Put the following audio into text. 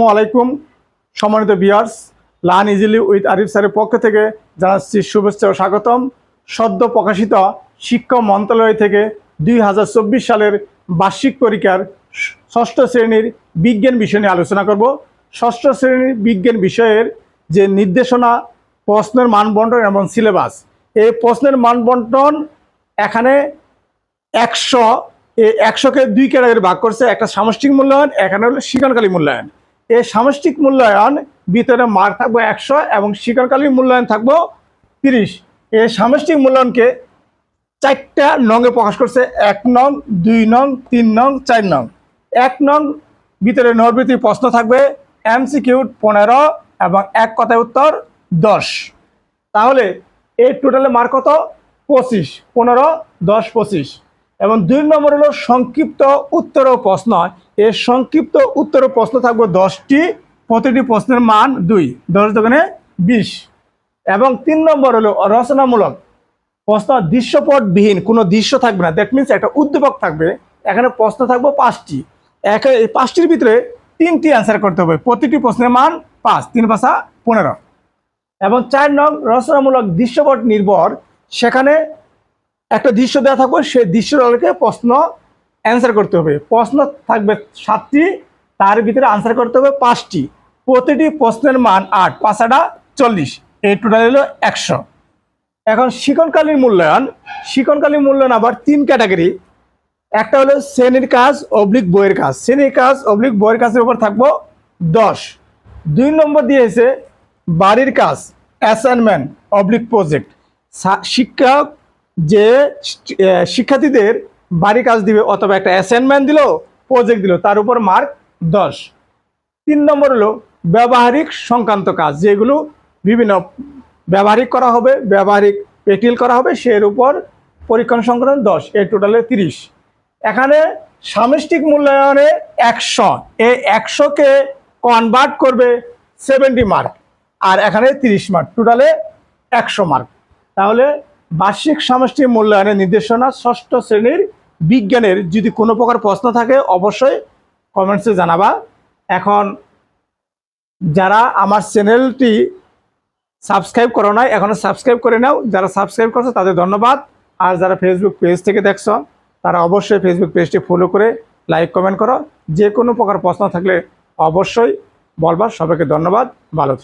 আলাইকুম, সম্মানিত viewers learn easily with Arif স্যারের পক্ষ থেকে জানাচ্ছি শুভেচ্ছা ও স্বাগতম। সদ্য প্রকাশিত শিক্ষা মন্ত্রণালয় থেকে দুই হাজার চব্বিশ সালের বার্ষিক পরীক্ষার ষষ্ঠ শ্রেণির বিজ্ঞান বিষয় নিয়ে আলোচনা করব। ষষ্ঠ শ্রেণির বিজ্ঞান বিষয়ের যে নির্দেশনা, প্রশ্নের মানবন্টন এবং সিলেবাস এই প্রশ্নের মানবন্টন এখানে একশো, এই একশোকে দুই ক্যাটাগরি ভাগ করছে। একটা সামষ্টিক মূল্যায়ন, এখানে হলো শিকনকালী মূল্যায়ন। এই সামষ্টিক মূল্যায়ন ভিতরে মার থাকব একশো এবং শিকারকালীন মূল্যায়ন থাকব তিরিশ। এই সামষ্টিক মূল্যায়নকে চারটা নঙে প্রকাশ করছে, এক নং, দুই নং, তিন নং, চার নং। এক নং ভিতরে নরবৃত্তি প্রশ্ন থাকবে, এমসিকিউ পনেরো এবং এক কথায় উত্তর দশ। তাহলে এই টোটালে মার্ক কত? পঁচিশ, পনেরো, দশ, পঁচিশ। এবং দুই নম্বর হলো সংক্ষিপ্ত উত্তর ও প্রশ্ন। এর সংক্ষিপ্ত উত্তর ও প্রশ্ন থাকবে দশটি, প্রতিটি প্রশ্নের মান দুই, দশ দোকানে বিশ। এবং তিন নম্বর হলো রচনামূলক। প্রশ্ন দৃশ্যপটবিহীন, কোনো দৃশ্য থাকবে না। দ্যাট মিনস একটা উদ্দীপক থাকবে। এখানে প্রশ্ন থাকবে পাঁচটি। এক, এই পাঁচটির ভিতরে তিনটি অ্যান্সার করতে হবে। প্রতিটি প্রশ্নের মান পাঁচ, তিন পাঁচা পনেরো। এবং চার নং রচনামূলক দৃশ্যপট নির্ভর। সেখানে একটা দৃশ্য দেওয়া থাকবে সেই দৃশ্যটাকে প্রশ্ন অ্যান্সার করতে হবে। প্রশ্ন থাকবে সাতটি, তার ভিতরে আনসার করতে হবে পাঁচটি। প্রতিটি প্রশ্নের মান আট পাঁচাটা চল্লিশ। এই টোটাল হলো একশো। এখন শিকনকালীন মূল্যায়ন। শিকনকালীন মূল্যায়ন আবার তিন ক্যাটাগরি একটা হলো শ্রেণির কাজ অবলিক বইয়ের কাজ। শ্রেণির কাজ অবলিক বইয়ের কাজের উপর থাকব দশ। দুই নম্বর দিয়েছে বাড়ির কাজ অ্যাসাইনমেন্ট অবলিক প্রজেক্ট শিক্ষক যে শিক্ষার্থীদের বাড়ির কাজ দিবে অথবা একটা অ্যাসাইনমেন্ট দিল প্রজেক্ট দিল, তার উপর মার্ক দশ। তিন নম্বর হলো ব্যবহারিক সংক্রান্ত কাজ, যেগুলো বিভিন্ন ব্যবহারিক করা হবে, ব্যবহারিক প্র্যাকটিক্যাল করা হবে, সের উপর পরীক্ষণ সংক্রান্ত দশ, এর টোটালে তিরিশ। এখানে সামষ্টিক মূল্যায়নে একশো এই একশোকে কনভার্ট করবে সেভেন্টি মার্ক আর এখানে তিরিশ মার্ক টোটালে একশো মার্ক তাহলে বার্ষিক সামষ্টিক মূল্যায়নের নির্দেশনা ষষ্ঠ শ্রেণির বিজ্ঞানের যদি কোনো প্রকার প্রশ্ন থাকে, অবশ্যই কমেন্টসে জানাবা। এখন যারা আমার চ্যানেলটি সাবস্ক্রাইব করো নাই, এখনও সাবস্ক্রাইব করে নাও। যারা সাবস্ক্রাইব করছ, তাদের ধন্যবাদ। আর যারা ফেসবুক পেজ থেকে দেখছ, তারা অবশ্যই ফেসবুক পেজটি ফলো করে লাইক কমেন্ট করো। যে কোনো প্রকার প্রশ্ন থাকলে অবশ্যই বলবার সবাইকে ধন্যবাদ। ভালো।